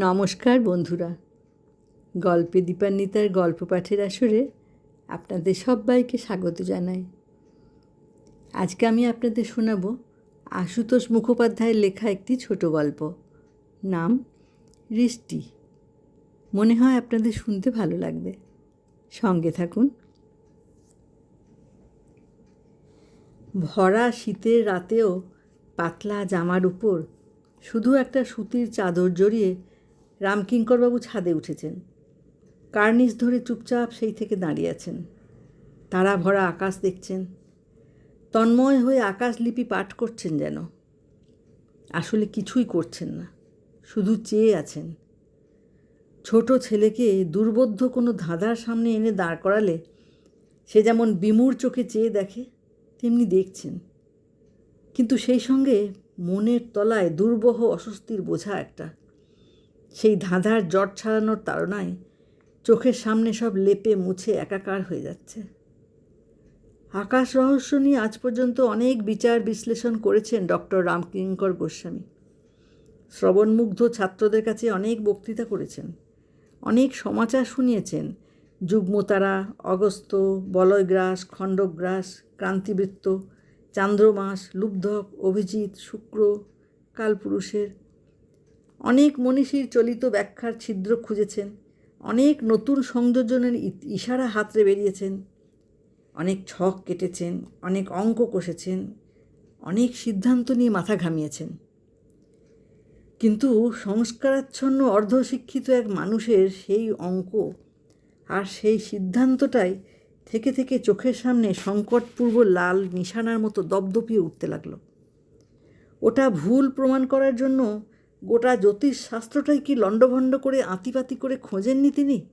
নমস্কার বন্ধুরা। গল্পে দীপান্বিতার গল্প পাঠের আসরে আপনাদের সবাইকে স্বাগত জানাই। আজকে আমি আপনাদের শোনাব আশুতোষ মুখোপাধ্যায়ের লেখা একটি ছোট গল্প। নাম রিষ্টি। মনে হয় আপনাদের শুনতে ভালো লাগবে। সঙ্গে থাকুন। ভরা শীতের রাতেও পাতলা জামার উপর শুধু একটা সুতির চাদর জড়িয়ে রামকিঙ্করবাবু ছাদে উঠেছেন। কার্নিস ধরে চুপচাপ সেই থেকে দাঁড়িয়ে আছেন। তারা ভরা আকাশ দেখছেন। তন্ময় হয়ে আকাশলিপি পাঠ করছেন যেন। আসলে কিছুই করছেন না, শুধু চেয়ে আছেন। ছোট ছেলেকে দুর্বোধ্য কোনো ধাঁধার সামনে এনে দাঁড় করালে সে যেমন বিমূর চোখে চেয়ে দেখে, তেমনি দেখছেন। কিন্তু সেই সঙ্গে মনের তলায় দুর্বহ অস্বস্তির বোঝা একটা। সেই ধাঁধার জট ছাড়ানোর তাড়নায় চোখের সামনে সব লেপে মুছে একাকার হয়ে যাচ্ছে। আকাশ রহস্য নিয়ে আজ পর্যন্ত অনেক বিচার বিশ্লেষণ করেছেন ডক্টর রামকিঙ্কর গোস্বামী। শ্রবণমুগ্ধ ছাত্রদের কাছে অনেক বক্তৃতা করেছেন। অনেক সমাচার শুনিয়েছেন। যুগ্মতারা, অগস্ত, বলয়গ্রাস, খণ্ডগ্রাস, ক্রান্তিবৃত্ত, চান্দ্রমাস লুব্ধক অভিজিৎ, শুক্র, কালপুরুষের অনেক মনীষীর চলিত ব্যাখ্যার ছিদ্র খুঁজেছেন, অনেক নতুন সংযোজনের ইশারা হাতড়ে বেরিয়েছেন, অনেক ছক কেটেছেন, অনেক অঙ্ক কষেছেন, অনেক সিদ্ধান্ত নিয়ে মাথা ঘামিয়েছেন। কিন্তু সংস্কারাচ্ছন্ন অর্ধশিক্ষিত এক মানুষের সেই অঙ্ক আর সেই সিদ্ধান্তটাই থেকে থেকে চোখের সামনে সংকটপূর্ব লাল নিশানার মতো দপদপিয়ে উঠতে লাগল। ওটা ভুল প্রমাণ করার জন্য গোটা জ্যোতিষশাস্ত্রটাই কি লণ্ডভণ্ড করে আঁতিপাতি করে খোঁজেননি তিনি?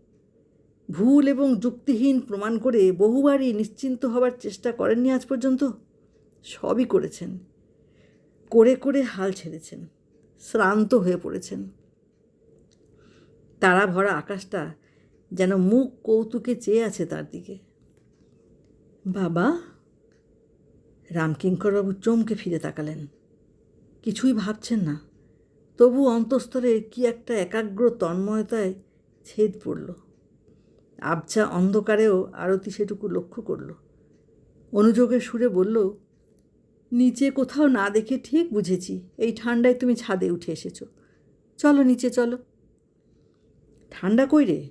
ভুল এবং যুক্তিহীন প্রমাণ করে বহুবারই নিশ্চিন্ত হবার চেষ্টা করেননি আজ পর্যন্ত? সবই করেছেন। করে করে হাল ছেড়েছেন। শ্রান্ত হয়ে পড়েছেন। তারা ভরা আকাশটা যেন মুখ কৌতুকে চেয়ে আছে তার দিকে। বাবা, রামকিঙ্করবাবু চমকে ফিরে তাকালেন। কিছুই ভাবছেন না। তবু অন্তঃস্তরে কি একটা একাগ্র তন্ময়তায় ছেদ পড়ল। আবছা অন্ধকারেও আরতি সেটুকু লক্ষ্য করল। অনুযোগের সুরে বলল, নিচে কোথাও না দেখে ঠিক বুঝেছি, এই ঠান্ডায় তুমি ছাদে উঠে এসেছ। চলো নিচে, চলো। ঠান্ডা কই রে?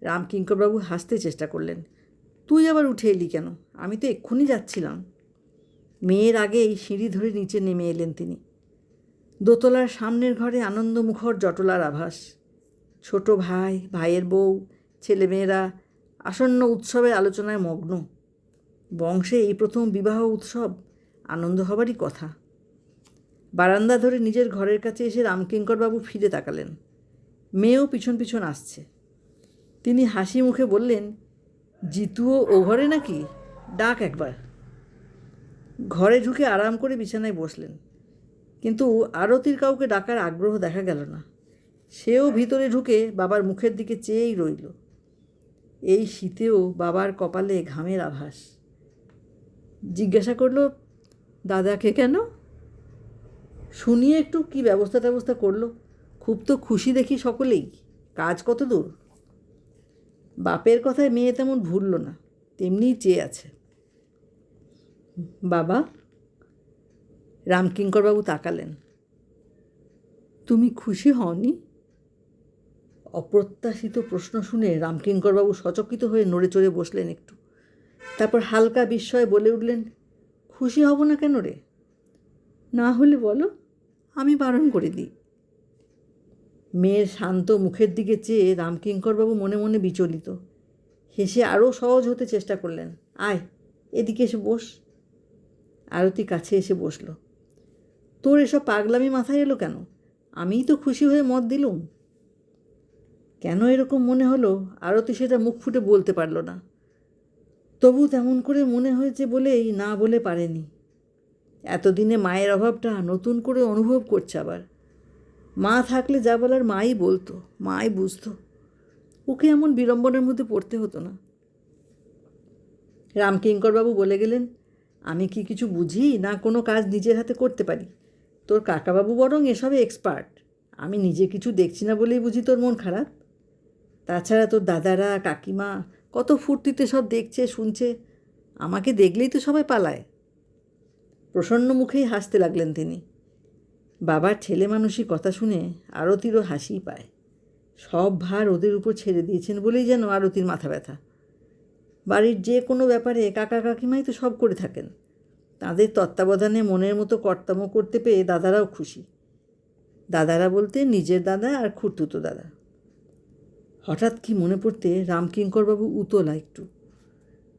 রামকিঙ্করবাবু হাসতে চেষ্টা করলেন। তুই আবার উঠে এলি কেন? আমি তো এক্ষুনি যাচ্ছিলাম। মেয়ের আগেই সিঁড়ি ধরে নিচে নেমে এলেন তিনি। দোতলার সামনের ঘরে আনন্দমুখর জটলার আভাস। ছোট ভাই, ভাইয়ের বউ, ছেলেমেয়েরা আসন্ন উৎসবের আলোচনায় মগ্ন। বংশে এই প্রথম বিবাহ উৎসব আনন্দ হবারই কথা। বারান্দা ধরে নিজের ঘরের কাছে এসে রামকিঙ্করবাবু ফিরে তাকালেন। মেয়েও পিছন পিছন আসছে। তিনি হাসি মুখে বললেন, জিতুও ও ঘরে নাকি? ডাক একবার। ঘরে ঢুকে আরাম করে বিছানায় বসলেন। কিন্তু আরতির কাউকে ডাকার আগ্রহ দেখা গেল না। সেও ভিতরে ঢুকে বাবার মুখের দিকে চেয়েই রইল। এই শীতেও বাবার কপালে ঘামের আভাস। জিজ্ঞাসা করল দাদাকে কেন? শুনিয়ে একটু কি ব্যবস্থা ট্যবস্থা করল? খুব তো খুশি দেখি সকলেই। কাজ কত দূর? বাপের কথায় মেয়ে তেমন ভুলল না, তেমনিই চেয়ে আছে। বাবা রামকিঙ্করবাবু তাকালেন। তুমি খুশি হওনি? অপ্রত্যাশিত প্রশ্ন শুনে রামকিঙ্করবাবু সচকিত হয়ে নড়ে চড়ে বসলেন একটু। তারপর হালকা বিস্ময়ে বলে উঠলেন, খুশি হব না কেন রে? না হলে বলো, আমি বারণ করে দিই। মেয়ের শান্ত মুখের দিকে চেয়ে রামকিঙ্করবাবু মনে মনে বিচলিত। হেসে আরও সহজ হতে চেষ্টা করলেন, আয়, এদিকে এসে বস। আরতি কাছে এসে বসল। তোর এসব পাগলামি মাথায় এলো কেন? আমিই তো খুশি হয়ে মত দিলুম। কেন এরকম মনে হলো? আরতি সেটা মুখ ফুটে বলতে পারল না। তবু তেমন করে মনে হয়েছে বলেই না বলে পারেনি। এতদিনে মায়ের অভাবটা নতুন করে অনুভব করছে আবার। মা থাকলে যা বলার মাই বলতো, মাই বুঝতো। ওকে এমন বিড়ম্বনার মধ্যে পড়তে হতো না। রামকিঙ্করবাবু বলে গেলেন, আমি কি কিছু বুঝি? না কোনো কাজ নিজের হাতে করতে পারি? তোর কাকাবাবু বরং এসবে এক্সপার্ট আমি নিজে কিছু দেখছি না বলেই বুঝি তোর মন খারাপ। তাছাড়া তোর দাদারা, কাকিমা কত ফুর্তিতে সব দেখছে, শুনছে। আমাকে দেখলেই তো সবাই পালায়। প্রসন্ন মুখেই হাসতে লাগলেন তিনি। বাবার ছেলে মানুষই কথা শুনে আরতিরও হাসিই পায়। সব ভার ওদের উপর ছেড়ে দিয়েছেন বলেই যেন আরতির মাথা ব্যথা। বাড়ির যে কোনো ব্যাপারে কাকা কাকিমাই তো সব করে থাকেন। তাদের তত্ত্বাবধানে মনের মতো কর্তব্য করতে পেয়ে দাদারাও খুশি। দাদারা বলতে নিজের দাদা আর খুঁড়তুতো দাদা। হঠাৎ কি মনে পড়তে রামকিঙ্করবাবু উতলা একটু।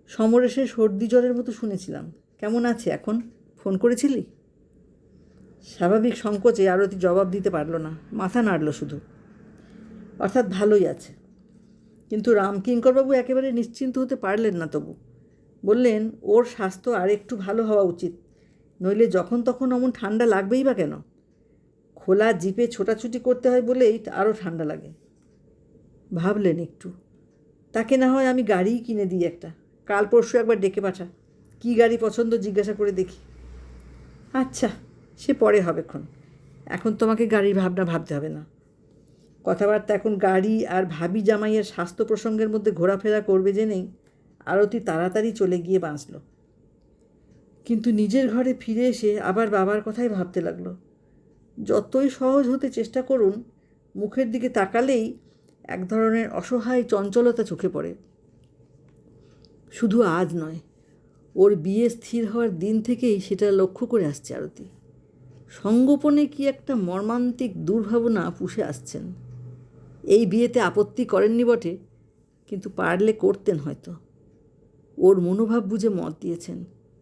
সমরেশের সর্দি জ্বরের মতো শুনেছিলাম। কেমন আছে এখন? ফোন করেছিলি? স্বাভাবিক সংকোচে আরতি জবাব দিতে পারল না। মাথা নাড়ল শুধু। অর্থাৎ ভালোই আছে। কিন্তু রামকিঙ্করবাবু একেবারে নিশ্চিন্ত হতে পারলেন না তবু। বললেন, ওর স্বাস্থ্য আর একটু ভালো হওয়া উচিত। নইলে যখন তখন অমন ঠান্ডা লাগবেই বা কেন? খোলা জিপে ছোটাছুটি করতে হয় বলেই আরও ঠান্ডা লাগে। ভাবলেন একটু। তাকে না হয় আমি গাড়িই কিনে দিই একটা। কাল পরশু একবার ডেকে পাঠা। কী গাড়ি পছন্দ জিজ্ঞাসা করে দেখি। আচ্ছা সে পরে হবেক্ষণ এখন তোমাকে গাড়ির ভাবনা ভাবতে হবে না। কথাবার্তা এখন গাড়ি আর ভাবি জামাইয়ের স্বাস্থ্য প্রসঙ্গের মধ্যে ঘোরাফেরা করবে জেনেই আরতি তাড়াতাড়ি চলে গিয়ে বাঁচল। কিন্তু নিজের ঘরে ফিরে এসে আবার বাবার কথাই ভাবতে লাগল। যতই সহজ হতে চেষ্টা করুন, মুখের দিকে তাকালেই এক ধরনের অসহায় চঞ্চলতা চোখে পড়ে। শুধু আজ নয়, ওর বিয়ে স্থির হওয়ার দিন থেকেই সেটা লক্ষ্য করে আসছে আরতি। সঙ্গোপনে কি একটা মর্মান্তিক দুর্ভাবনা পুষে আসছেন। এই বিয়েতে আপত্তি করেননি বটে, কিন্তু পারলে করতেন হয়তো। ওর মনোভাব বুঝে মত দিয়েছেন।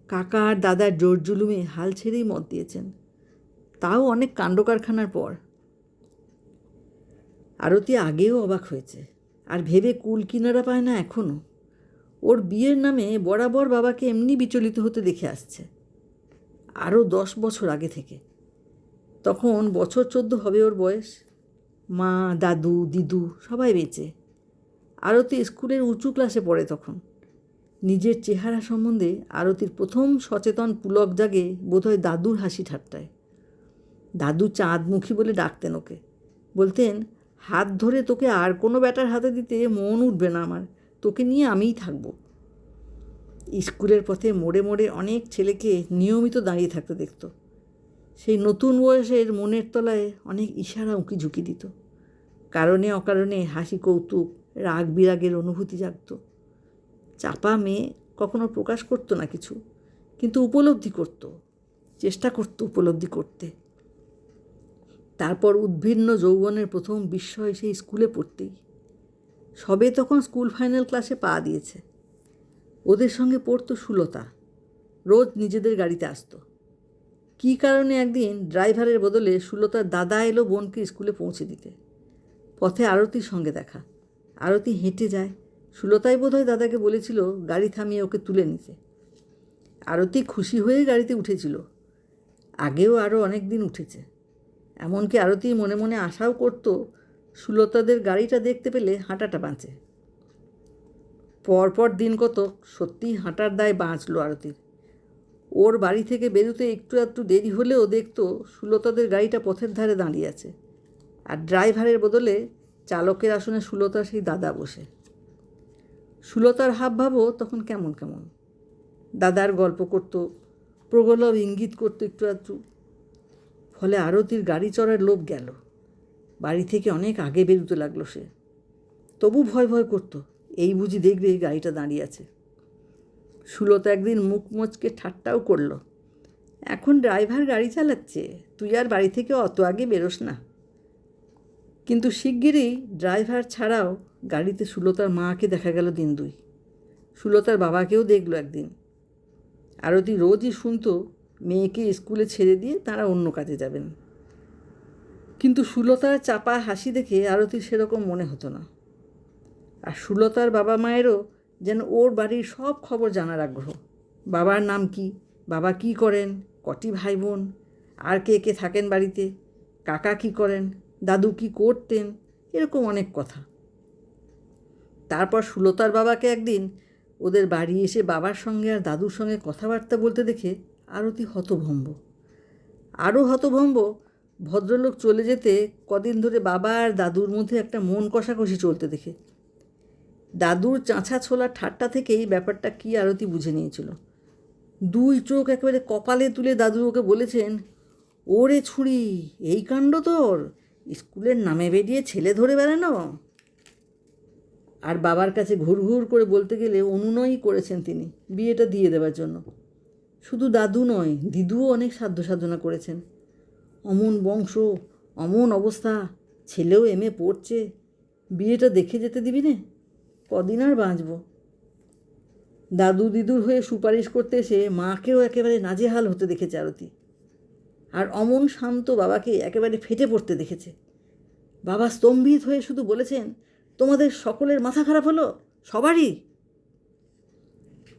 কাকা আর দাদার জোর জুলুমে হাল ছেড়েই মত দিয়েছেন। তাও অনেক কাণ্ড কারখানার পর। আরতি আগেও অবাক হয়েছে, আর ভেবে কুল কিনারা পায় না এখনও ওর বিয়ের নামে বরাবর বাবাকে এমনি বিচলিত হতে দেখে আসছে, আরও দশ বছর আগে থেকে। তখন বছর চোদ্দ হবে ওর বয়স। মা, দাদু, দিদু সবাই বেঁচে। আরতি স্কুলের উঁচু ক্লাসে পড়ে তখন। নিজের চেহারা সম্বন্ধে আরতির প্রথম সচেতন পুলক জাগে বোধহয় দাদুর হাসি ঠাট্টায়। দাদু চাঁদমুখী বলে ডাকতেন ওকে। বলতেন, হাত ধরে তোকে আর কোনো ব্যাটার হাতে দিতে মন উঠবে না আমার। তোকে নিয়ে আমিই থাকব। স্কুলের পথে মোড়ে মোড়ে অনেক ছেলেকে নিয়মিত দাঁড়িয়ে থাকতে দেখত। সেই নতুন বয়সের মনের তলায় অনেক ইশারা উঁকি ঝুঁকি দিত। কারণে অকারণে হাসি কৌতুক রাগ বিরাগের অনুভূতি জাগত। চাপা মেয়ে কখনো প্রকাশ করতো না কিছু, কিন্তু উপলব্ধি করত, চেষ্টা করতো উপলব্ধি করতে। তারপর উদ্ভিন্ন যৌবনের প্রথম বিস্ময় সেই স্কুলে পড়তেই। সবে তখন স্কুল ফাইনাল ক্লাসে পা দিয়েছে। ওদের সঙ্গে পড়তো সুলতা, রোজ নিজেদের গাড়িতে আসতো। কী কারণে একদিন ড্রাইভারের বদলে সুলতার দাদা এলো বোনকে স্কুলে পৌঁছে দিতে। পথে আরতির সঙ্গে দেখা, আরতি হেঁটে যায় সুলতাই বোধহয় দাদাকে বলেছিল, গাড়ি থামিয়ে ওকে তুলে নিতে। আরতি খুশি হয়ে গাড়িতে উঠেছিল। আগেও আরও অনেক দিন উঠেছে। এমনকি আরতি মনে মনে আশাও করতো, সুলতাদের গাড়িটা দেখতে পেলে হাঁটাটা বাঁচে। পরপর দিন কত সত্যিই হাঁটার দায় বাঁচলো আরতির। ওর বাড়ি থেকে বেরোতে একটু একটু দেরি হলেও দেখতো, সুলতাদের গাড়িটা পথের ধারে দাঁড়িয়ে আছে। আর ড্রাইভারের বদলে চালকের আসনে সুলতা সেই দাদা বসে। সুলতার হাবভাবও তখন কেমন কেমন। দাদার গল্প করত, প্রগলভ ইঙ্গিত করতো একটু একটু ফলে আরতির গাড়ি চড়ার লোভ গেল। বাড়ি থেকে অনেক আগে বেরোতে লাগল সে। তবু ভয় ভয় করতো, এই বুঝি দেখবে এই গাড়িটা দাঁড়িয়ে আছে। সুলতা একদিন মুখ মোচকে ঠাট্টাও করল, এখন ড্রাইভার গাড়ি চালাচ্ছে, তুই আর বাড়ি থেকে অত আগে বেরোস না। কিন্তু শিগগিরই ড্রাইভার ছাড়াও গাড়িতে সুলতার মাকে দেখা গেল দিন দুই। সুলতার বাবাকেও দেখল একদিন। আরতি রোজই শুনতো, মেয়েকে স্কুলে ছেড়ে দিয়ে তারা অন্য কাজে যাবেন। কিন্তু সুলতার চাপা হাসি দেখে আরতির সেরকম মনে হতো না। আর সুলতার বাবা মায়েরও যেন ওর বাড়ির সব খবর জানার আগ্রহ। বাবার নাম কি? বাবা কি করেন? কটি ভাই বোন আর কে কে থাকেন বাড়িতে? কাকা কি করেন? দাদু কি করতেন? এরকম অনেক কথা। তারপর সুলতার বাবাকে একদিন ওদের বাড়ি এসে বাবার সঙ্গে আর দাদুর সঙ্গে কথাবার্তা বলতে দেখে আরতি হতভম্ব। আরও হতভম্ব, ভদ্রলোক চলে যেতে কদিন ধরে বাবা আর দাদুর মধ্যে একটা মন কষাকষি চলতে দেখে। দাদুর চাঁচা ছোলা ঠাট্টা থেকেই ব্যাপারটা কী আরতি বুঝে নিয়েছিল। দুই চোখ একেবারে কপালে তুলে দাদু ওকে বলেছেন, ওরে ছুরি, এই কাণ্ড তোর? স্কুলের নামে বেরিয়ে ছেলে ধরে বেড়ানো? আর বাবার কাছে ঘুর ঘুর করে বলতে গেলে অনুনয়ই করেছেন তিনি, বিয়েটা দিয়ে দেওয়ার জন্য। শুধু দাদু নয়, দিদুও অনেক সাধ্য সাধনা করেছেন। অমন বংশ, অমন অবস্থা, ছেলেও এমএ পড়ছে, বিয়েটা দেখে যেতে দিবি নে, কদিন আর বাঁচব। দাদু দিদুর হয়ে সুপারিশ করতে এসে মাকেও একেবারে নাজেহাল হতে দেখেছে আরতি। আর অমন শান্ত বাবাকে একেবারে ফেটে পড়তে দেখেছে। বাবা স্তম্ভিত হয়ে শুধু বলেছেন তোমাদের সকলের মাথা খারাপ হলো? সবারই?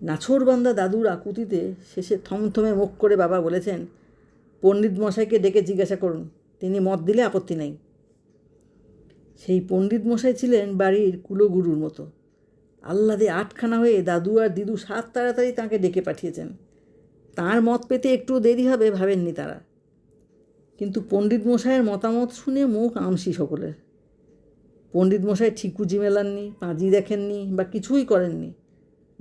নাছোড়বান্দা দাদুর আকুতিতে শেষে থমথমে মুখ করে বাবা বলেছেন, পণ্ডিত মশাইকে ডেকে জিজ্ঞাসা করুন, তিনি মত দিলে আপত্তি নেই। সেই পণ্ডিত মশাই ছিলেন বাড়ির কুলগুরুর মতো। আহ্লাদে আটখানা হয়ে দাদু আর দিদু সাত তাড়াতাড়ি তাঁকে ডেকে পাঠিয়েছেন। তার মত পেতে একটু দেরি হবে ভাবেননি তারা। কিন্তু পণ্ডিত মশাইয়ের মতামত শুনে মুখ আমসি সকলের। পণ্ডিত মশাই ঠিকুজি মেলাননি পাঁজি দেখেননি বা কিছুই করেননি।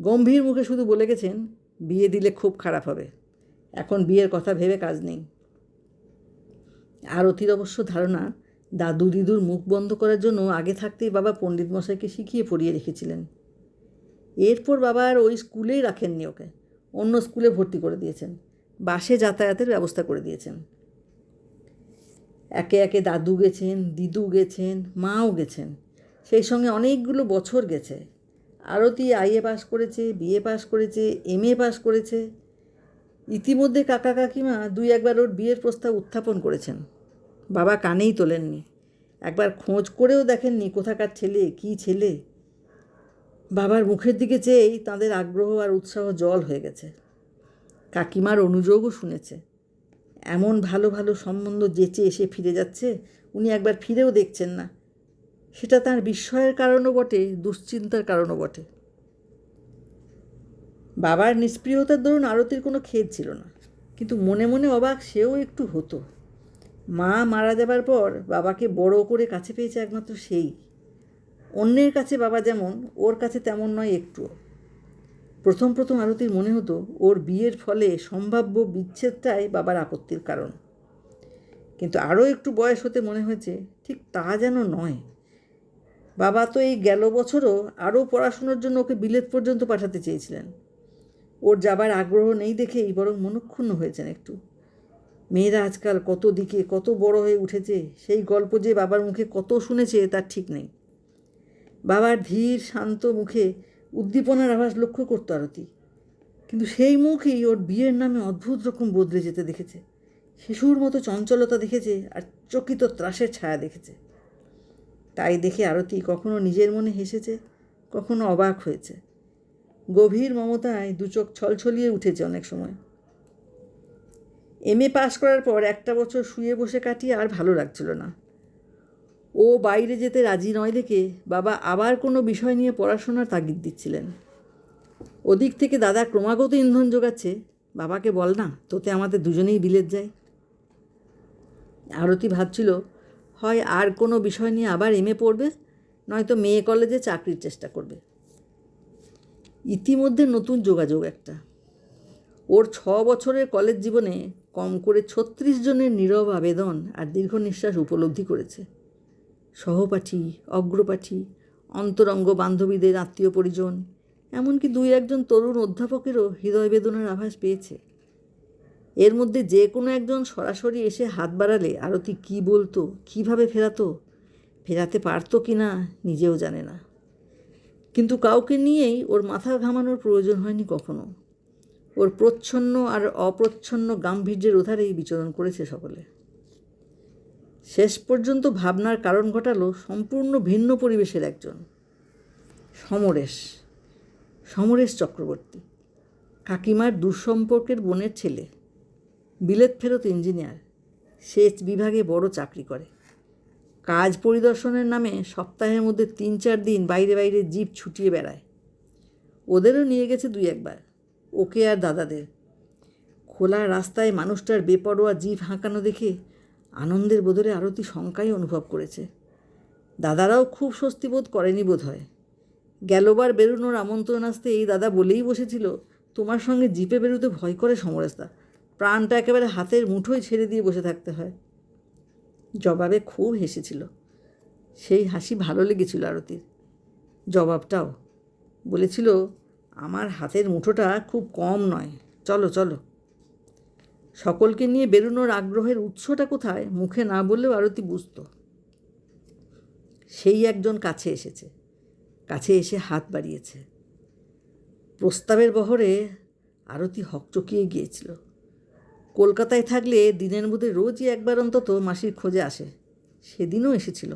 গম্ভীর মুখে শুধু বলে গেছেন, বিয়ে দিলে খুব খারাপ হবে। এখন বিয়ের কথা ভেবে কাজ নেই। আর আরতির অবশ্য ধারণা, দাদু দিদুর মুখ বন্ধ করার জন্য আগে থাকতেই বাবা পণ্ডিত মশাইকে শিখিয়ে পড়িয়ে রেখেছিলেন। এরপর বাবা আর ওই স্কুলেই রাখেননি ওকে, অন্য স্কুলে ভর্তি করে দিয়েছেন। বাসে যাতায়াতের ব্যবস্থা করে দিয়েছেন। একে একে দাদু গেছেন, দিদু গেছেন, মাও গেছেন। সেই সঙ্গে অনেকগুলো বছর গেছে। আরতি আইএ পাস করেছে বিএ পাস করেছে, এম এ পাস করেছে। ইতিমধ্যে কাকা কাকিমা দুই একবার ওর বিয়ের প্রস্তাব উত্থাপন করেছেন। বাবা কানেই তোলেননি। একবার খোঁজ করেও দেখেননি কোথাকার ছেলে, কী ছেলে। বাবার মুখের দিকে চেয়েই তাদের আগ্রহ আর উৎসাহ জল হয়ে গেছে। কাকিমার অনুযোগও শুনেছে। এমন ভালো ভালো সম্বন্ধ যেচে এসে ফিরে যাচ্ছে, উনি একবার ফিরেও দেখছেন না। সেটা তার বিস্ময়ের কারণও বটে, দুশ্চিন্তার কারণও বটে। বাবার নিষ্প্রিয়তার দরুন আরতির কোনো খেদ ছিল না, কিন্তু মনে মনে অবাক সেও একটু হতো। মা মারা যাবার পর বাবাকে বড় করে কাছে পেয়েছে একমাত্র সেই। অন্যের কাছে বাবা যেমন, ওর কাছে তেমন নয় একটুও। প্রথম প্রথম আরতির মনে হতো ওর বিয়ের ফলে সম্ভাব্য বিচ্ছেদটাই বাবার আপত্তির কারণ। কিন্তু আরও একটু বয়স হতে মনে হয়েছে, ঠিক তা যেন নয়। বাবা তো এই গেল বছরও আরও পড়াশুনোর জন্য ওকে বিলেত পর্যন্ত পাঠাতে চেয়েছিলেন। ওর যাবার আগ্রহ নেই দেখেই বরং মনক্ষুণ্ণ হয়েছেন একটু। মেয়েরা আজকাল কত দিকে কত বড় হয়ে উঠেছে, সেই গল্প যে বাবার মুখে কত শুনেছে তার ঠিক নেই। বাবার ধীর, শান্ত মুখে উদ্দীপনার আভাস লক্ষ্য করতো আরতি। কিন্তু সেই মুখেই ওর বিয়ের নামে অদ্ভুত রকম বদলে যেতে দেখেছে। শিশুর মতো চঞ্চলতা দেখেছে আর চকিত ত্রাসের ছায়া দেখেছে। তাই দেখে আরতি কখনো নিজের মনে হেসেছে, কখনো অবাক হয়েছে। গভীর মমতায় দু চোখ ছলছলিয়ে উঠেছে অনেক সময়। এম এ পাশ করার পর একটা বছর শুয়ে বসে কাটিয়ে আর ভালো লাগছিল না। ও বাইরে যেতে রাজি নয় দেখে বাবা আবার কোনো বিষয় নিয়ে পড়াশোনার তাগিদ দিচ্ছিলেন। ওদিক থেকে দাদা ক্রমাগত ইন্ধন যোগাচ্ছে, বাবাকে বল না, তোতে আমাদের দুজনেই বিলেত যায়। আরতি ভাবছিল, হয় আর কোনো বিষয় নিয়ে আবার এমএ পড়বে? নয়তো মেয়ে কলেজে চাকরির চেষ্টা করবে। ইতিমধ্যে নতুন যোগাযোগ একটা। ওর ছ বছরের কলেজ জীবনে কম করে ছত্রিশ জনের নীরব আবেদন আর দীর্ঘ নিঃশ্বাস উপলব্ধি করেছে। সহপাঠী, অগ্রপাঠী, অন্তরঙ্গ বান্ধবীদের আত্মীয় পরিজন, এমনকি দুই একজন তরুণ অধ্যাপকেরও হৃদয় বেদনার আভাস পেয়েছে। এর মধ্যে যে কোনো একজন সরাসরি এসে হাত বাড়ালে আরতি কী বলতো, কীভাবে ফেরাতো, ফেরাতে পারতো কি না নিজেও জানে না। কিন্তু কাউকে নিয়েই ওর মাথা ঘামানোর প্রয়োজন হয়নি কখনো। ওর প্রচ্ছন্ন আর অপ্রচ্ছন্ন গাম্ভীর্যের ওধারেই বিচরণ করেছে সকলে। শেষ পর্যন্ত ভাবনার কারণ ঘটালো সম্পূর্ণ ভিন্ন পরিবেশের একজন। সমরেশ। সমরেশ চক্রবর্তী। কাকিমার দুঃসম্পর্কের বোনের ছেলে। বিলেত ফেরত ইঞ্জিনিয়ার। সেচ বিভাগে বড় চাকরি করে। কাজ পরিদর্শনের নামে সপ্তাহের মধ্যে তিন চার দিন বাইরে বাইরে জিপ ছুটিয়ে বেড়ায়। ওদেরও নিয়ে গেছে দুই একবার। ওকে আর দাদাদের। খোলা রাস্তায় মানুষটার বেপরোয়া জিভ হাঁকানো দেখে আনন্দের বদলে আরতি শঙ্কাই অনুভব করেছে। দাদারাও খুব স্বস্তি বোধ করেনি বোধ হয় গেলবার বেরোনোর আমন্ত্রণ আসতে এই দাদা বলেই বসেছিল, তোমার সঙ্গে জিপে বেরোতে ভয় করে সমরেশদা। প্রাণটা একেবারে হাতের মুঠোয় ছেড়ে দিয়ে বসে থাকতে হয়। জবাবে খুব হেসেছিল। সেই হাসি ভালো লেগেছিল আরতির। জবাবটাও বলেছিল, আমার হাতের মুঠোটা খুব কম নয়। চলো চলো। সকলকে নিয়ে বেরোনোর আগ্রহের উৎসটা কোথায়? মুখে না বললেও আরতি বুঝতো। সেই একজন কাছে এসেছে। কাছে এসে হাত বাড়িয়েছে। প্রস্তাবের বহরে আরতি হকচকিয়ে গিয়েছিল। কলকাতায় থাকলে দিনের মধ্যে রোজই একবার অন্তত মাসির খোঁজে আসে। সেদিনও এসেছিল।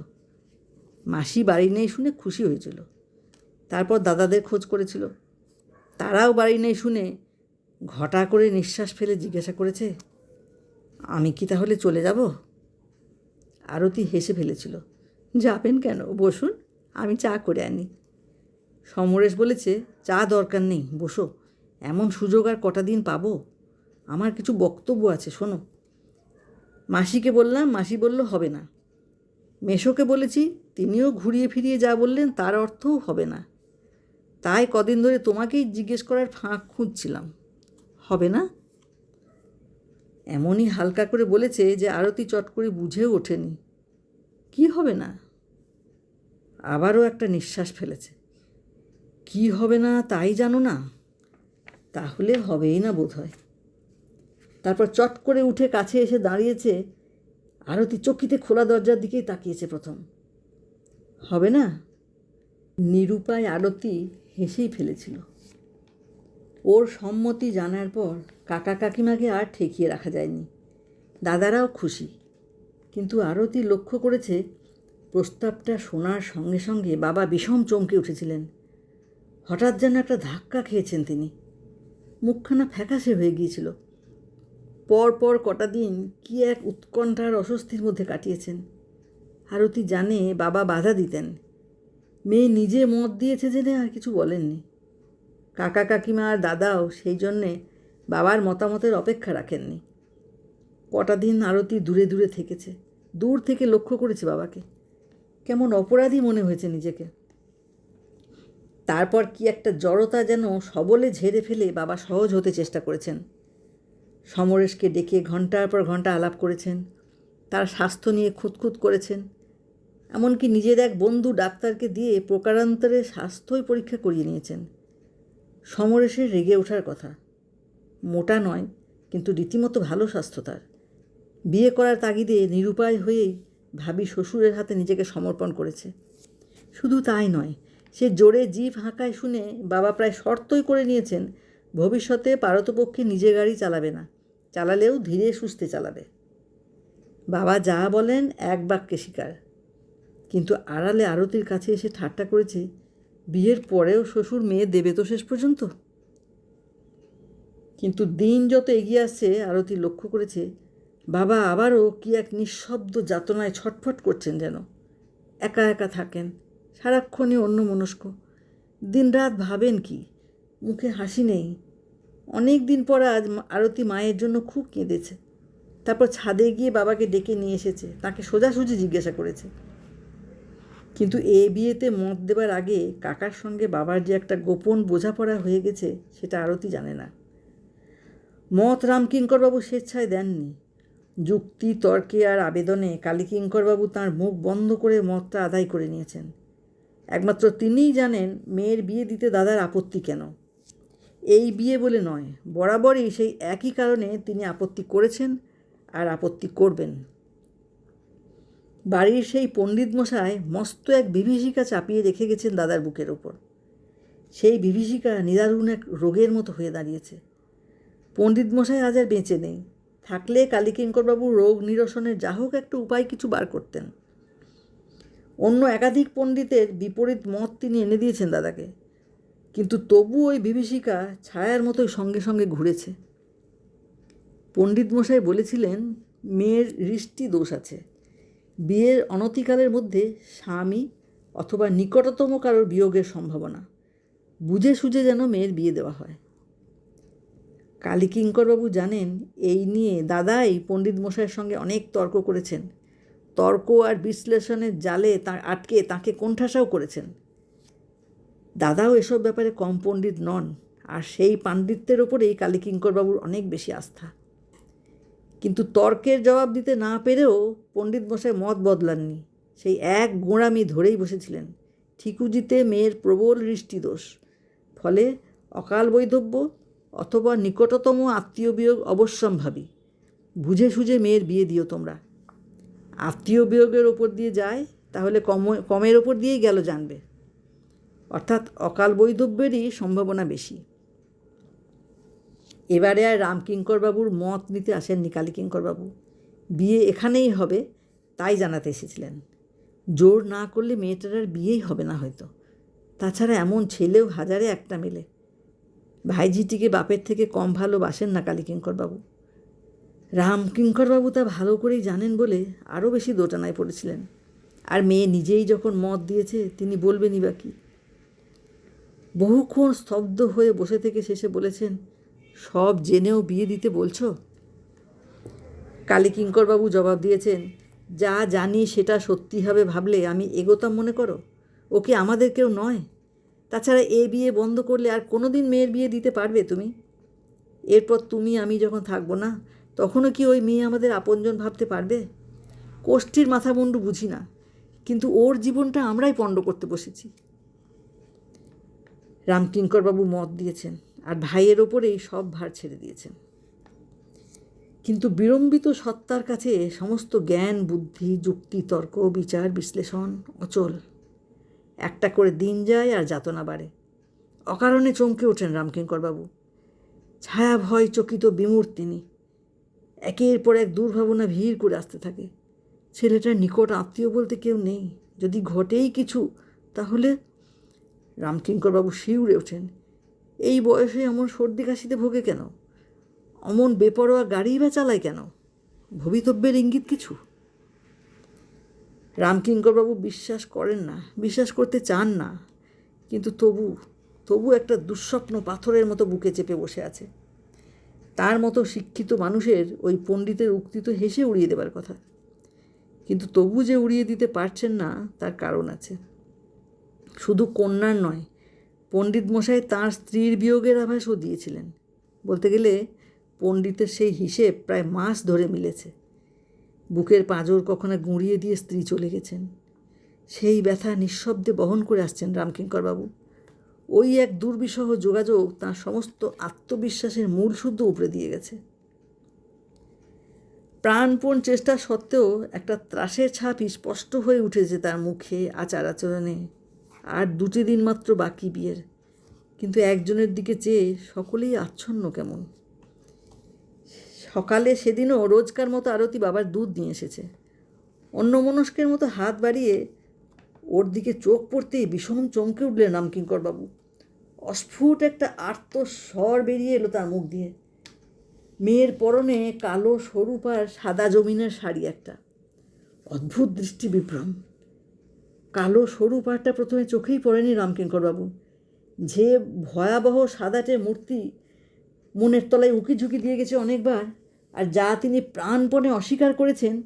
মাসি বাড়ি নেই শুনে খুশি হয়েছিল। তারপর দাদাদের খোঁজ করেছিল। তারাও বাড়ি নেই শুনে ঘটা করে নিঃশ্বাস ফেলে জিজ্ঞাসা করেছে, আমি কি তাহলে চলে যাব? আরতি হেসে ফেলেছিল, যাবেন কেন? বসুন, আমি চা করে আনি। সমরেশ বলেছে, চা দরকার নেই, বসো, এমন সুযোগ আর কটা দিন পাবো? আমার কিছু বক্তব্য আছে, শোনো। মাসিকে বললাম, মাসি বলল হবে না। মেশোকে বলেছি, তিনিও ঘুরিয়ে ফিরিয়ে যা বললেন তার অর্থও হবে না। তাই কদিন ধরে তোমাকেই জিজ্ঞেস করার ফাঁক খুঁজছিলাম। হবে না? এমনই হালকা করে বলেছে যে আরতি চট করে বুঝেও ওঠেনি। কি হবে না? আবারও একটা নিঃশ্বাস ফেলেছে। কি হবে না তাই জানো না? তাহলে হবেই না বোধ হয় তারপর চট করে উঠে কাছে এসে দাঁড়িয়েছে। আরতি চকিতে খোলা দরজার দিকেই তাকিয়েছে প্রথম। হবে না? নিরুপায় আরতি হেসেই ফেলেছিল। ওর সম্মতি জানার পর কাকা কাকিমাকে আর ঠেকিয়ে রাখা যায়নি। দাদারাও খুশি। কিন্তু আরতি লক্ষ্য করেছে, প্রস্তাবটা শোনার সঙ্গে সঙ্গে বাবা বিষম চমকে উঠেছিলেন। হঠাৎ যেন একটা ধাক্কা খেয়েছেন তিনি। মুখখানা ফ্যাকাশে হয়ে গিয়েছিল। পর পর কটা দিন কি এক উৎকণ্ঠার অস্বস্তির মধ্যে কাটিয়েছেন। আরতি জানে বাবা বাধা দিতেন। মেয়ে নিজে মত দিয়েছে জেনে আর কিছু বলেননি। কাকা কাকিমা আর দাদাও সেই জন্যে বাবার মতামতের অপেক্ষা রাখেননি। কটা দিন আরতি দূরে দূরে থেকেছে, দূর থেকে লক্ষ্য করেছে বাবাকে। কেমন অপরাধী মনে হয়েছে নিজেকে। তারপর কি একটা জড়তা যেন সবলে ঝেড়ে ফেলে বাবা সহজ হতে চেষ্টা করেছেন। সমরেশকে ডেকে ঘণ্টার পর ঘণ্টা আলাপ করেছেন, তার স্বাস্থ্য নিয়ে খুঁতখুত করেছেন, এমনকি নিজের এক বন্ধু ডাক্তারকে দিয়ে প্রকারান্তরে স্বাস্থ্যই পরীক্ষা করিয়ে নিয়েছেন। সমরেশের রেগে ওঠার কথা। মোটা নয়, কিন্তু রীতিমতো ভালো স্বাস্থ্য তার। বিয়ে করার তাগিদে নিরুপায় হয়েই ভাবি শ্বশুরের হাতে নিজেকে সমর্পণ করেছে। শুধু তাই নয়, সে জোরে জিভ হাঁকায় শুনে বাবা প্রায় শর্তই করে নিয়েছেন, ভবিষ্যতে পারতপক্ষে নিজে গাড়ি চালাবে না, চালালেও ধীরে সুস্থে চালাবে। বাবা যা বলেন এক বাক্যে শিকার কিন্তু আড়ালে আরতির কাছে এসে ঠাট্টা করেছে বিয়ের পরেও শ্বশুর মেয়ে দেবে তো শেষ পর্যন্ত? কিন্তু দিন যত এগিয়ে আসছে, আরতি লক্ষ্য করেছে, বাবা আবারও কি এক নিঃশব্দ যাতনায় ছটফট করছেন যেন। একা একা থাকেন, সারাক্ষণই অন্য মনস্ক দিনরাত ভাবেন কি, মুখে হাসি নেই। অনেক দিন পর আজ আরতি মায়ের জন্য খুব কেঁদেছে। তারপর ছাদে গিয়ে বাবাকে ডেকে নিয়ে এসেছে, তাকে সোজাসুজি জিজ্ঞাসা করেছে। কিন্তু এ বিয়েতে মত দেবার আগে কাকার সঙ্গে বাবার যে একটা গোপন বোঝাপড়া হয়ে গেছে, সেটা আরতি জানে না। মত রামকিঙ্করবাবু স্বেচ্ছায় দেননি। যুক্তি, তর্কে আর আবেদনে কালীকিঙ্করবাবু তাঁর মুখ বন্ধ করে মতটা আদায় করে নিয়েছেন। একমাত্র তিনিই জানেন মেয়ের বিয়ে দিতে দাদার আপত্তি কেন। এই বিয়ে বলে নয়, বরাবরই সেই একই কারণে তিনি আপত্তি করেছেন আর আপত্তি করবেন। বাড়ির সেই পণ্ডিত মশাই মস্ত এক বিভীষিকা চাপিয়ে রেখে গেছেন দাদার বুকের ওপর। সেই বিভীষিকা নিদারুণ এক রোগের মতো হয়ে দাঁড়িয়েছে। পণ্ডিত মশাই আজ আর বেঁচে নেই। থাকলে কালীকিঙ্করবাবু রোগ নিরসনের যা হোক একটা উপায় কিছু বার করতেন। অন্য একাধিক পণ্ডিতের বিপরীত মত তিনি এনে দিয়েছেন দাদাকে। কিন্তু তবু ওই বিভীষিকা ছায়ার মতোই সঙ্গে সঙ্গে ঘুরেছে। পণ্ডিত মশাই বলেছিলেন, মেয়ের রিষ্টি দোষ আছে। বিয়ের অনতিকালের মধ্যে স্বামী অথবা নিকটতম কারোর বিয়োগের সম্ভাবনা। বুঝে সুঝে যেন মেয়ের বিয়ে দেওয়া হয়। কালীকিঙ্করবাবু জানেন, এই নিয়ে দাদাই পণ্ডিত মশাইয়ের সঙ্গে অনেক তর্ক করেছেন। তর্ক আর বিশ্লেষণের জালে তা আটকে তাকে কোণঠাসাও করেছেন। দাদাও এসব ব্যাপারে কম পণ্ডিত নন, আর সেই পাণ্ডিত্যের ওপরেই কালীকিঙ্করবাবুর অনেক বেশি আস্থা। কিন্তু তর্কের জবাব দিতে না পেরেও পণ্ডিত মশাই মত বদলাননি। সেই এক গোঁড়ামি ধরেই বসেছিলেন। ঠিকুজিতে মেয়ের প্রবল দোষ ফলে অকাল বৈধব্য অথবা নিকটতম আত্মীয় বিয়োগ অবশ্যম্ভাবী। বুঝে সুঝে মেয়ের বিয়ে দিও তোমরা। আত্মীয় বিয়োগের ওপর দিয়ে যায়, তাহলে কম, কমের ওপর দিয়েই গেল জানবে। অর্থাৎ অকাল বৈধব্যেরই সম্ভাবনা বেশি। এবারে আর রামকিঙ্করবাবুর মত নিতে আসেননি কালীকিঙ্করবাবু। বিয়ে এখানেই হবে, তাই জানাতে এসেছিলেন। জোর না করলে মেয়েটার আর বিয়েই হবে না হয়তো। তাছাড়া এমন ছেলেও হাজারে একটা মেলে। ভাইঝিটিকে বাপের থেকে কম ভালোবাসেন না কালীকিঙ্করবাবু। রামকিঙ্করবাবু তা ভালো করেই জানেন বলে আরও বেশি দোটানায় পড়েছিলেন। আর মেয়ে নিজেই যখন মত দিয়েছে, তিনি বলবেনই বা কী। বহুক্ষণ স্তব্ধ হয়ে বসে থেকে শেষে বলেছেন সব জেনেও বিয়ে দিতে বলছো? কালীকিঙ্করবাবু জবাব দিয়েছেন, যা জানি সেটা সত্যি হবে ভাবলে আমি এগোতাম মনে করো। ওকে আমাদের কেউ নয়? তাছাড়া এ বিয়ে বন্ধ করলে আর কোনো দিন মেয়ের বিয়ে দিতে পারবে তুমি? এরপর তুমি আমি যখন থাকব না, তখনও কি ওই মেয়ে আমাদের আপনজন ভাবতে পারবে? কোষ্ঠীর মাথা মুন্ডু বুঝি না, কিন্তু ওর জীবনটা আমরাই পণ্ড করতে বসেছি। রামকিঙ্করবাবু মত দিয়েছেন আর ভাইয়ের ওপরেই সব ভার ছেড়ে দিয়েছেন। কিন্তু বিড়ম্বিত সত্তার কাছে সমস্ত জ্ঞান, বুদ্ধি, যুক্তি, তর্ক, বিচার, বিশ্লেষণ অচল। একটা করে দিন যায় আর যাতনা বাড়ে। অকারণে চমকে ওঠেন রামকিঙ্করবাবু। ছায়া ভয় চকিত বিমূর তিনি। একের পর এক দুর্ভাবনা ভিড় করে আসতে থাকে। ছেলেটার নিকট আত্মীয় বলতে কেউ নেই। যদি ঘটেই কিছু, তাহলে রামকিঙ্করবাবু শিউরে ওঠেন। এই বয়সে এমন সর্দি কাশিতে ভোগে কেন? অমন বেপরোয়া গাড়ি বা চালায় কেন? ভবিতব্যের ইঙ্গিত কিছু? রামকিঙ্করবাবু বিশ্বাস করেন না, বিশ্বাস করতে চান না। কিন্তু তবু তবু একটা দুঃস্বপ্ন পাথরের মতো বুকে চেপে বসে আছে। তার মতো শিক্ষিত মানুষের ওই পণ্ডিতের উক্তি তো হেসে উড়িয়ে দেবার কথা। কিন্তু তবু যে উড়িয়ে দিতে পারছেন না, তার কারণ আছে। শুধু কন্যার নয় পণ্ডিত মশাই তাঁর স্ত্রীর বিয়োগের আভাসও দিয়েছিলেন। বলতে গেলে পণ্ডিতের সেই হিসেব প্রায় মাস ধরে মিলেছে। বুকের পাঁজর কখনো গুঁড়িয়ে দিয়ে স্ত্রী চলে গেছেন। সেই ব্যথা নিঃশব্দে বহন করে আসছেন রামকিঙ্করবাবু। ওই এক দুর্বিষহ যোগাযোগ তার সমস্ত আত্মবিশ্বাসের মূল শুদ্ধ উপরে দিয়ে গেছে। প্রাণপণ চেষ্টা সত্ত্বেও একটা ত্রাসের ছাপ স্পষ্ট হয়ে উঠেছে তার মুখে আচার আচরণে আর দুটি দিন মাত্র বাকি বিয়ের। কিন্তু একজনের দিকে চেয়ে সকলেই আচ্ছন্ন কেমন। সকালে সেদিনও রোজকার মতো আরতি বাবার দুধ নিয়ে এসেছে। অন্য মনস্কের মতো হাত বাড়িয়ে ওর দিকে চোখ পড়তেই ভীষণ চমকে উঠলেন রামকিঙ্করবাবু। অস্ফুট একটা আর্ত স্বর বেরিয়ে এলো তার মুখ দিয়ে। মেয়ের পরনে কালো, সরু পার সাদা জমিনের শাড়ি একটা। অদ্ভুত দৃষ্টি বিভ্রম। কালো সরু পাড়টা প্রথমে চোখেই পড়েনি রামকিঙ্করবাবু। যে ভয়াবহ সাদাটে মূর্তি মনের তলায় উঁকি ঝুঁকি দিয়ে গেছে অনেকবার, আর যা তিনি প্রাণপণে অস্বীকার করেছেন,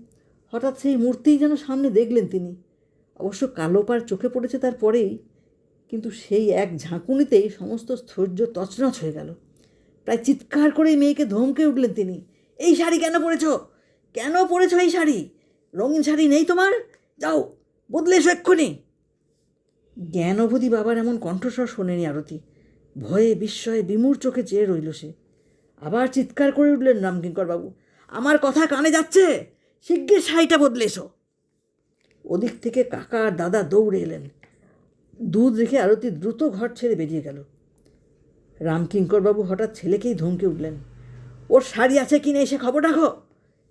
হঠাৎ সেই মূর্তিই যেন সামনে দেখলেন তিনি। অবশ্য কালো পাড় চোখে পড়েছে তার পরেই, কিন্তু সেই এক ঝাঁকুনিতেই সমস্ত স্থৈর্য তছনছ হয়ে গেল। প্রায় চিৎকার করেই মেয়েকে ধমকে উঠলেন তিনি। এই শাড়ি কেন পরেছ? কেন পরেছ এই শাড়ি? রঙিন শাড়ি নেই তোমার? যাও বদলে এসো এক্ষুনি। জ্ঞানবধি বাবার এমন কণ্ঠস্বর শোনেনি আরতি। ভয়ে, বিস্ময়ে বিমূর চোখে চেয়ে রইল সে। আবার চিৎকার করে উঠলেন রামকিঙ্করবাবু আমার কথা কানে যাচ্ছে? শিগগির শাড়িটা বদলে এসো ওদিক থেকে কাকা আর দাদা দৌড়ে এলেন। দুধ রেখে আরতি দ্রুত ঘর ছেড়ে বেরিয়ে গেল। রামকিঙ্করবাবু হঠাৎ ছেলেকেই ধমকে উঠলেন, ওর শাড়ি আছে কি নেই সে খবর রাখো।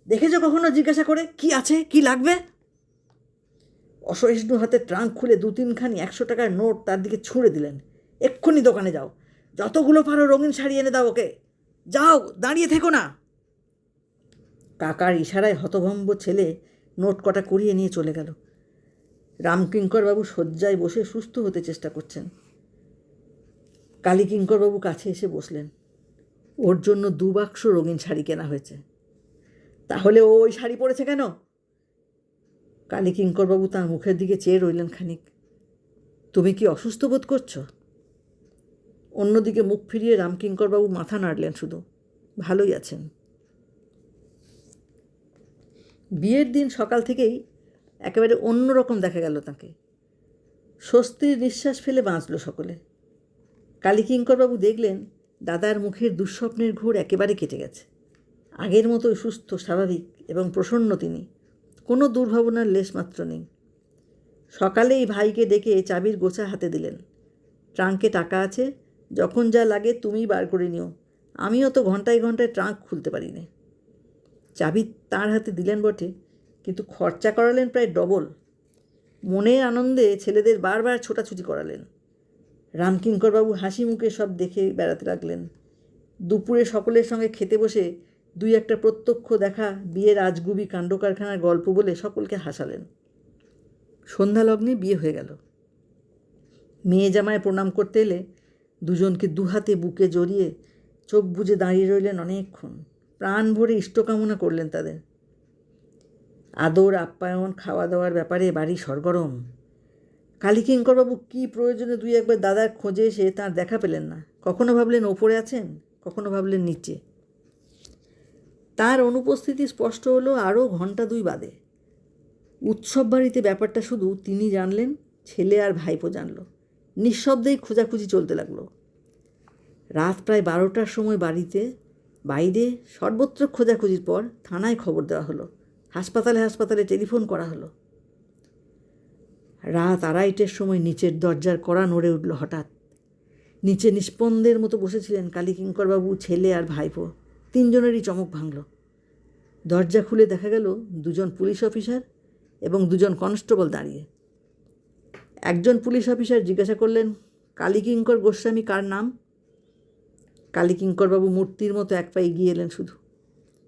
দেখেছ কখনো জিজ্ঞাসা করে কি আছে, কি লাগবে? অসহিষ্ণু হাতে ট্রাঙ্ক খুলে দু তিনখানি একশো টাকার নোট তার দিকে ছুঁড়ে দিলেন। এক্ষুনি দোকানে যাও। যতগুলো পারো রঙিন শাড়ি এনে দাও ওকে। যাও, দাঁড়িয়ে থেকো না। কাকার ইশারায় হতভম্ব ছেলে নোট কটা করিয়ে নিয়ে চলে গেল। রামকিঙ্করবাবু শয্যায় বসে সুস্থ হতে চেষ্টা করছেন। কালীকিঙ্করবাবু কাছে এসে বসলেন। ওর জন্য দু বাক্স রঙিন শাড়ি কেনা হয়েছে। তাহলে ও ওই শাড়ি পরেছে কেন? কালী কিঙ্করবাবু তার মুখের দিকে চেয়ে রইলেন খানিক। তুমি কি অসুস্থ বোধ করছ? অন্যদিকে মুখ ফিরিয়ে রামকিঙ্করবাবু মাথা নাড়লেন শুধু। ভালোই আছেন। বিয়ের দিন সকাল থেকেই একেবারে অন্য রকম দেখা গেল তাকে। স্বস্তির নিঃশ্বাস ফেলে বাঁচল সকলে। কালীকিঙ্করবাবু দেখলেন দাদার মুখের দুঃস্বপ্নের ঘোর একেবারে কেটে গেছে। আগের মতোই সুস্থ, স্বাভাবিক এবং প্রসন্ন তিনি। কোনো দুর্ভাবনার লেশমাত্র নেই। সকালেই ভাইকে ডেকে চাবির গোছা হাতে দিলেন। ট্রাঙ্কে টাকা আছে, যখন যা লাগে তুমি বার করে নিও। আমিও তো ঘন্টায় ঘন্টায় ট্রাঙ্ক খুলতে পারি না চাবি তার হাতে দিলেন বটে, কিন্তু খরচা করালেন প্রায় ডবল। মনের আনন্দে ছেলেদের বারবার ছোটাছুটি করালেন। রামকিঙ্করবাবু হাসি মুখে সব দেখে বেড়াতে লাগলেন। দুপুরে সকলের সঙ্গে খেতে বসে দুই একটা প্রত্যক্ষ দেখা বিয়ের আজগুবি কাণ্ড কারখানার গল্প বলে সকলকে হাসালেন। সন্ধ্যা লগ্নে বিয়ে হয়ে গেল। মেয়ে জামায় প্রণাম করতে এলে দুজনকে দুহাতে বুকে জড়িয়ে চোখ বুজে দাঁড়িয়ে রইলেন অনেকক্ষণ। প্রাণ ভরে ইষ্টকামনা করলেন তাদের। আদর, আপ্যায়ন খাওয়া দাওয়ার ব্যাপারে বাড়ি সরগরম। কালীকিঙ্করবাবু কী প্রয়োজনে দুই একবার দাদার খোঁজে এসে তার দেখা পেলেন না? কখনো ভাবলেন ওপরে আছেন? কখনো ভাবলেন নিচে? তার অনুপস্থিতি স্পষ্ট হলো আরও ঘণ্টা দুই বাদে। উৎসব বাড়িতে ব্যাপারটা শুধু তিনি জানলেন, ছেলে আর ভাইপো জানল। নিঃশব্দেই খোঁজাখুঁজি চলতে লাগল। রাত প্রায় বারোটার সময় বাড়িতে, বাইরে সর্বত্র খোঁজাখুঁজির পর থানায় খবর দেওয়া হলো। হাসপাতালে হাসপাতালে টেলিফোন করা হলো। রাত আড়াইটের সময় নিচের দরজার কড়া নড়ে উঠল হঠাৎ। নিচে নিস্পন্দের মতো বসেছিলেন কালীকিঙ্করবাবু, ছেলে আর ভাইপো। তিনজনেরই চমক ভাঙল। দরজা খুলে দেখা গেল দুজন পুলিশ অফিসার এবং দুজন কনস্টেবল দাঁড়িয়ে। একজন পুলিশ অফিসার জিজ্ঞাসা করলেন, কালীকিঙ্কর গোস্বামী কার নাম? কালীকিঙ্করবাবু মূর্তির মতো এক পা এগিয়ে এলেন শুধু।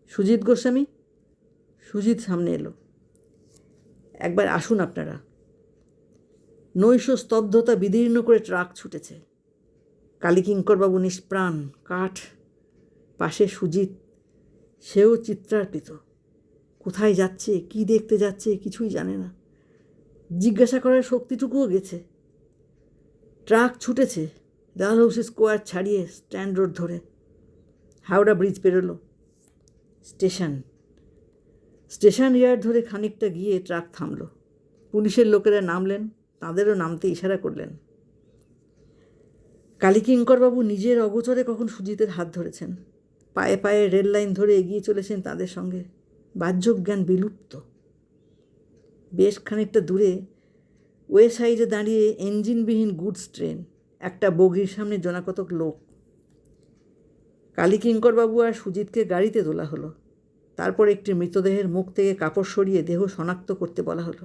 সুজিত গোস্বামী? সুজিত সামনে এলো। একবার আসুন আপনারা। নৈশ স্তব্ধতা বিদীর্ণ করে ট্রাক ছুটেছে। কালীকিঙ্করবাবু নিষ্প্রাণ, কাঠ পাশে সুজিত, সেও চিত্রার্পিত। কোথায় যাচ্ছে, কি দেখতে যাচ্ছে, কিছুই জানে না। জিজ্ঞাসা করার শক্তিটুকুও গেছে। ট্রাক ছুটেছে ডালহাউসি স্কোয়ার ছাড়িয়ে স্ট্যান্ড রোড ধরে। হাওড়া ব্রিজ পেরোলো। স্টেশন। স্টেশন ইয়ার্ড ধরে খানিকটা গিয়ে ট্রাক থামল। পুলিশের লোকেরা নামলেন, তাঁদেরও নামতে ইশারা করলেন। কালীকিঙ্করবাবু নিজের অগোচরে কখন সুজিতের হাত ধরেছেন? পায়ে পায়ে রেল লাইন ধরে এগিয়ে চলেছেন তাদের সঙ্গে। বাহ্যক জ্ঞান বিলুপ্ত। বেশ খানিকটা দূরে ওয়ে সাইডে দাঁড়িয়ে ইঞ্জিনবিহীন গুডস ট্রেন, একটা বগির সামনে জনাকতক লোক। কালীকিঙ্করবাবু আর সুজিতকে গাড়িতে তোলা হলো। তারপর একটি মৃতদেহের মুখ থেকে কাপড় সরিয়ে দেহ শনাক্ত করতে বলা হলো।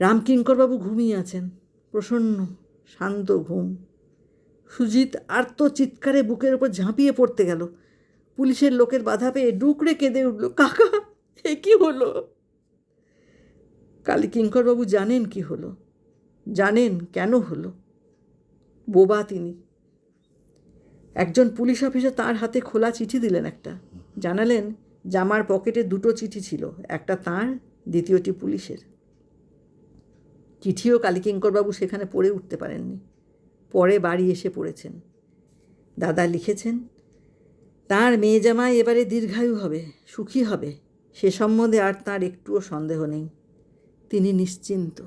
রামকিঙ্করবাবু ঘুমিয়ে আছেন, প্রসন্ন, শান্ত ঘুম। সুজিত আর্ত চিৎকারে বুকের ওপর ঝাঁপিয়ে পড়তে গেল। পুলিশের লোকের বাধা পেয়ে ডুকরে কেঁদে উঠল, কাকা, এ কী হলো? কালী কিঙ্করবাবু জানেন কি হলো, জানেন কেন হলো। বোবা তিনি। একজন পুলিশ অফিসার তার হাতে খোলা চিঠি দিলেন একটা। জানালেন, জামার পকেটে দুটো চিঠি ছিল, একটা তার, দ্বিতীয়টি পুলিশের। চিঠিও কালীকিঙ্করবাবু সেখানে পড়ে উঠতে পারেননি। পরে বাড়ি এসে পড়েছেন। দাদা লিখেছেন, তার মেয়ে জামাই এবারে দীর্ঘায়ু হবে, সুখী হবে, সে সম্বন্ধে আর তার একটুও সন্দেহ নেই। তিনি নিশ্চিন্ত।